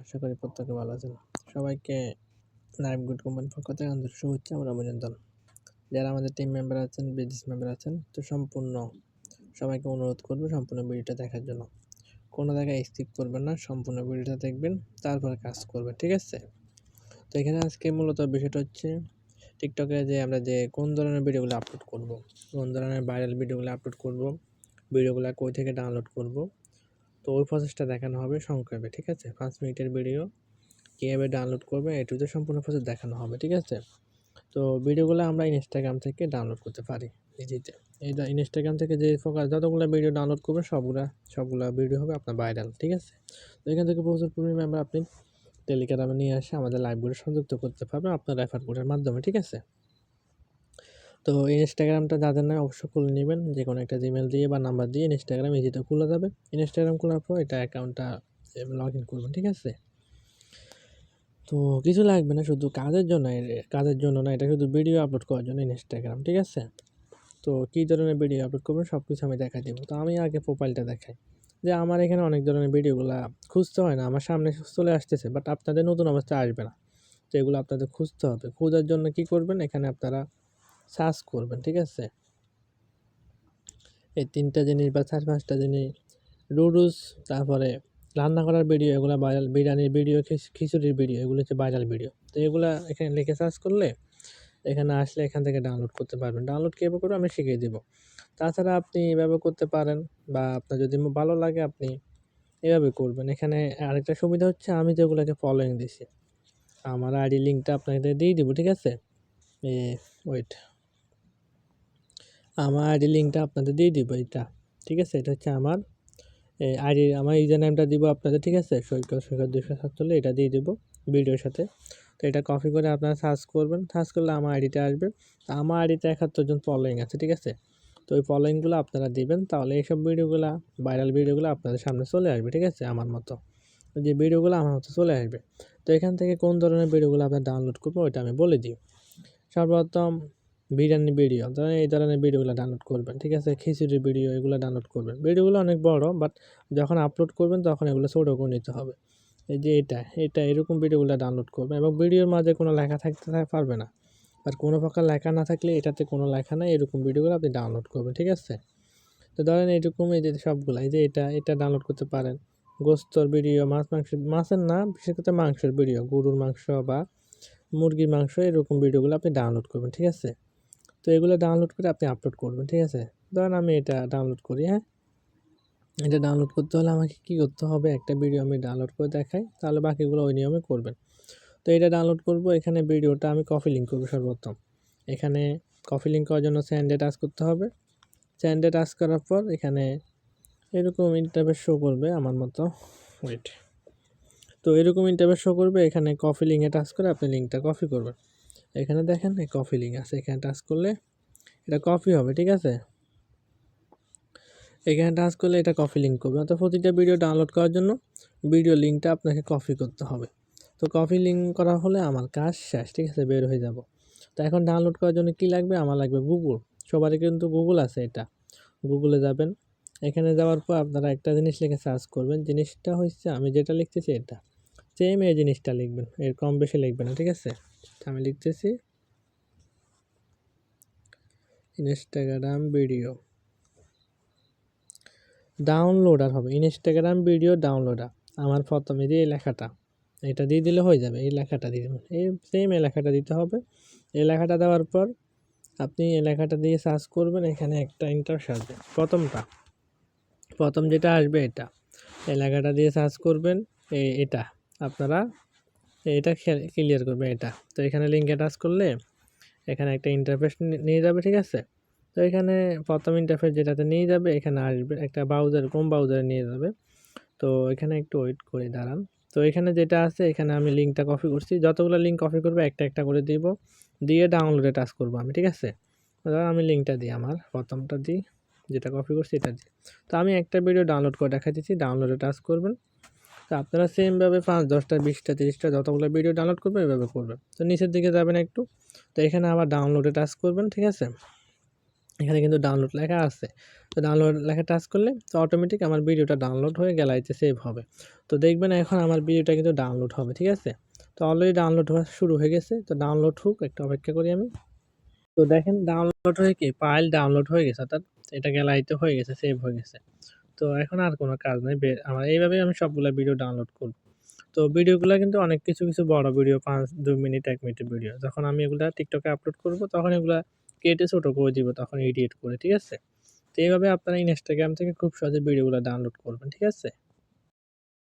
আশা করি প্রত্যেকে ভালো আছেন। সবাইকে লাইভ গুড কোম্পানির পক্ষ থেকে আন্তরিক শুভেচ্ছা এবং অভিনন্দন। যারা আমাদের টিম মেম্বার আছেন বিজনেস মেম্বার আছেন, তো সম্পূর্ণ সবাইকে অনুরোধ করব সম্পূর্ণ ভিডিওটা দেখার জন্য। কোনো জায়গায় স্কিপ করবেন না, সম্পূর্ণ ভিডিওটা দেখবেন, তারপরে কাজ করবেন, ঠিক আছে? তো এখানে আজকে মূলত বিষয়টা হচ্ছে টিকটকে যে আমরা যে কোন ধরনের ভিডিওগুলো আপলোড করব, কোন ধরনের ভাইরাল ভিডিওগুলো আপলোড করব, ভিডিওগুলো কই থেকে ডাউনলোড করব তো ওই প্রসেসটা দেখানো হবে সংক্ষেপে, ঠিক আছে? পাঁচ মিনিটের ভিডিও কীভাবে ডাউনলোড করবে এটুতে সম্পূর্ণ প্রসেস দেখানো হবে, ঠিক আছে? তো ভিডিওগুলো আমরা ইনস্টাগ্রাম থেকে ডাউনলোড করতে পারি ইজিতে এই ইনস্টাগ্রাম থেকে যে ফোকাস যতগুলো ভিডিও ডাউনলোড করবে সবগুলো সবগুলো ভিডিও হবে আপনার ভাইরাল ঠিক আছে? তো এখান থেকে প্রচুর পরিমাণে আমরা আপনি টেলিগ্রামে নিয়ে আসে আমাদের লাইভগুলো সংযুক্ত করতে পারবেন আপনার রেফার কোডের মাধ্যমে, ঠিক আছে? তো ইনস্টাগ্রামটা যাদের নয় অবশ্যই খুলে নেবেন যে কোনো একটা জিমেল দিয়ে বা নাম্বার দিয়ে ইনস্টাগ্রাম ইজিতে খোলা যাবে। ইনস্টাগ্রাম খোলার পর এটা অ্যাকাউন্টটা লগ ইন করবেন, ঠিক আছে? তো কিছু লাগবে না, শুধু কাজের জন্য কাজের জন্য না, এটা শুধু ভিডিও আপলোড করার জন্য ইনস্টাগ্রাম ঠিক আছে? তো কী ধরনের ভিডিও আপলোড করবেন সব কিছু আমি দেখা দেবো। তো আমি আগে প্রোফাইলটা দেখাই। যে আমার এখানে অনেক ধরনের ভিডিওগুলো খুঁজতে হয় না, আমার সামনে চলে আসতেছে বাট আপনাদের নতুন অবস্থায় আসবে না। তো এগুলো আপনাদের খুঁজতে হবে। খোঁজার জন্য কি করবেন? এখানে আপনারা সার্চ করবেন, ঠিক আছে? এই তিনটা জিনিস বা চার পাঁচটা জিনিস রুডুস তারপরে রান্না করার ভিডিও এগুলো ভাইরাল বিরিয়ানির ভিডিও খিচুড়ির ভিডিও এগুলো হচ্ছে ভাইরাল ভিডিও তো এগুলো এখানে লিখে সার্চ করলে এখানে আসলে এখান থেকে ডাউনলোড করতে পারবেন। ডাউনলোড কীভাবে করবে? আমি শিখিয়ে দেবো। তাছাড়া আপনি এভাবে করতে পারেন বা আপনার যদি ভালো লাগে আপনি এভাবে করবেন। এখানে আরেকটা সুবিধা হচ্ছে আমি যেগুলোকে ফলোয়িং দিছি। আমার আইডি লিঙ্কটা আপনাকে দিয়ে দিব, ঠিক আছে? ওয়েট আমার আইডি লিঙ্কটা আপনাদের দিয়ে দিব এটা, ঠিক আছে? এটা হচ্ছে আমার আইডি আমার ইউজার নেমটা দিব আপনাদের, ঠিক আছে? সৈকত সৈকত দুশো সাতচল্লিশ, এটা দিয়ে দিব ভিডিওর সাথে। তো এটা কপি করে আপনারা সার্চ করবেন। সার্চ করলে আমার আইডিতে আসবে। আমার আইডিতে একাত্তর জন ফলোয়িং আছে, ঠিক আছে? তো ওই ফলোয়িংগুলো আপনারা দিবেন। তাহলে এইসব ভিডিওগুলো ভাইরাল ভিডিওগুলো আপনাদের সামনে চলে আসবে, ঠিক আছে? আমার মতো। যে ভিডিওগুলো আমার মতো চলে আসবে। তো এখান থেকে কোন ধরনের ভিডিওগুলো আপনার ডাউনলোড করব ওইটা আমি বলে দিই। সর্বপ্রথম বিরিয়ানি ভিডিও ধরেন এই ধরনের ভিডিওগুলো ডাউনলোড করবেন, ঠিক আছে? খিচুড়ির ভিডিও এগুলো ডাউনলোড করবেন। ভিডিওগুলো অনেক বড় বাট যখন আপলোড করবেন, তখন এগুলো ছোটো করে নিতে হবে। এই যে এটা এটা, এরকম ভিডিওগুলো ডাউনলোড করবেন এবং ভিডিওর মাঝে কোনো লেখা থাকতে পারবে না। আর কোনো প্রকার লেখা না থাকলে এটাতে কোনো লেখা নাই, এরকম ভিডিওগুলো আপনি ডাউনলোড করবেন, ঠিক আছে? তো ধরেন এরকম এই যে সবগুলো, এই যে এটা এটা ডাউনলোড করতে পারেন। গোস্তর ভিডিও মাছ মাংস, মাছের না, বিশেষ করে মাংসের ভিডিও গরুর মাংস বা মুরগির মাংস, এরকম ভিডিওগুলো আপনি ডাউনলোড করবেন, ঠিক আছে? তো এগুলো ডাউনলোড করে আপনি আপলোড করবেন, ঠিক আছে? ধরেন আমি এটা ডাউনলোড করি হ্যাঁ? এটা ডাউনলোড করতে হলে আমাকে কী করতে হবে? একটা ভিডিও আমি ডাউনলোড করে দেখাই, তাহলে বাকিগুলো ওই নিয়মে করবেন। তো এটা ডাউনলোড করব, এখানে ভিডিওটা আমি কপি লিঙ্ক করব সর্বোত্তম। এখানে কপি লিঙ্ক করার জন্য স্যান্ডে টাচ করতে হবে। স্যান্ডে টাচ করার পর এখানে এরকম ইন্টারভেস শো করবে আমার মতো। ওয়েট তো এরকম ইন্টারভেস শো করবে, এখানে কপি লিঙ্কে টাচ করে আপনি লিঙ্কটা কপি করবেন। এখানে দেখেন, এই কপি লিঙ্ক আছে। এখানে টাচ করলে এটা কপি হবে, ঠিক আছে? এখানে টাচ করলে এটা কপি লিঙ্ক করবে। অর্থাৎ প্রতিটা ভিডিও ডাউনলোড করার জন্য ভিডিও লিঙ্কটা আপনাকে কপি করতে হবে। তো কপি লিঙ্ক করা হলে আমার কাজ শেষ, ঠিক আছে? বের হয়ে যাব। তো এখন ডাউনলোড করার জন্য কি লাগবে? আমার লাগবে গুগল সবারই কিন্তু গুগল আছে এটা। গুগলে যাবেন। এখানে যাওয়ার পর আপনারা একটা জিনিস লিখে সার্চ করবেন। জিনিসটা হচ্ছে আমি যেটা লিখতেছি এটা। সেম এই জিনিসটা লিখবেন। এর কম বেশি লিখবেন না, ঠিক আছে? আমি লিখতেছি ইনস্টাগ্রাম ভিডিও ডাউনলোডার হবে ইনস্টাগ্রাম ভিডিও ডাউনলোডার আমার প্রথমে যে এই লেখাটা, এটা দিয়ে দিলে হয়ে যাবে, এই লেখাটা দিয়ে দেবেন এই সেম এই লেখাটা দিতে হবে। এই লেখাটা দেওয়ার পর আপনি এই লেখাটা দিয়ে সার্চ করবেন, এখানে একটা ইন্টারস আসবে প্রথমটা, প্রথম যেটা আসবে এটা। এই লেখাটা দিয়ে সার্চ করবেন এটা। আপনারা এটা ক্লিয়ার করবে এটা। তো এখানে লিঙ্কে টাচ করলে এখানে একটা ইন্টারফেস নিয়ে যাবে, ঠিক আছে? তো এখানে প্রথম ইন্টারফেস যেটাতে নিয়ে যাবে, এখানে আসবে, একটা ব্রাউজার কোম ব্রাউজারে নিয়ে যাবে। তো এখানে একটু ওয়েট করে দাঁড়ান। তো এখানে যেটা আছে, এখানে আমি লিঙ্কটা কপি করছি। যতগুলো লিঙ্ক কপি করব, একটা একটা করে দিব। দিয়ে ডাউনলোডে টাচ করব আমি, ঠিক আছে? আমি লিঙ্কটা দিই আমার, প্রথমটা দিই, যেটা কপি করছি, এটা দিই। তো আমি একটা ভিডিও ডাউনলোড করে দেখা দিচ্ছি ডাউনলোডে টাচ করবেন। তো আপনারা সেমভাবে পাঁচ, দশটা, বিশটা, তিরিশটা যতগুলো ভিডিও ডাউনলোড করবেন এভাবে করবেন। তো নিচের দিকে যাবেন একটু। তো এখানে আবার ডাউনলোডে টাচ করবেন, ঠিক আছে? এখানে কিন্তু ডাউনলোড লেখা আছে। তো ডাউনলোড লেখা টাচ করলে তো অটোমেটিক আমার ভিডিওটা ডাউনলোড হয়ে গ্যালারিতে সেভ হবে। তো দেখবেন এখন আমার ভিডিওটা কিন্তু ডাউনলোড হবে, ঠিক আছে? তো অলরেডি ডাউনলোড হওয়া শুরু হয়ে গেছে। তো ডাউনলোড হোক, একটু অপেক্ষা করি আমি। তো দেখেন ডাউনলোড হয়ে কি? ফাইল ডাউনলোড হয়ে গেছে, অর্থাৎ এটা গ্যালারিতে হয়ে গেছে সেভ হয়ে গেছে। তো এখন আর কোনো কাজ নেই। আমার এইভাবেই আমি সবগুলো ভিডিও ডাউনলোড করব। তো ভিডিওগুলো কিন্তু অনেক কিছু কিছু বড় ভিডিও পাঁচ, দুই মিনিট, এক মিনিটের ভিডিও যখন আমি এগুলো টিকটকে আপলোড করব, তখন এগুলো কেটে, ছোটো করে দিব, তখন এডিট করে, ঠিক আছে? তো এইভাবে আপনারা ইনস্টাগ্রাম থেকে খুব সহজে ভিডিওগুলো ডাউনলোড করবেন, ঠিক আছে?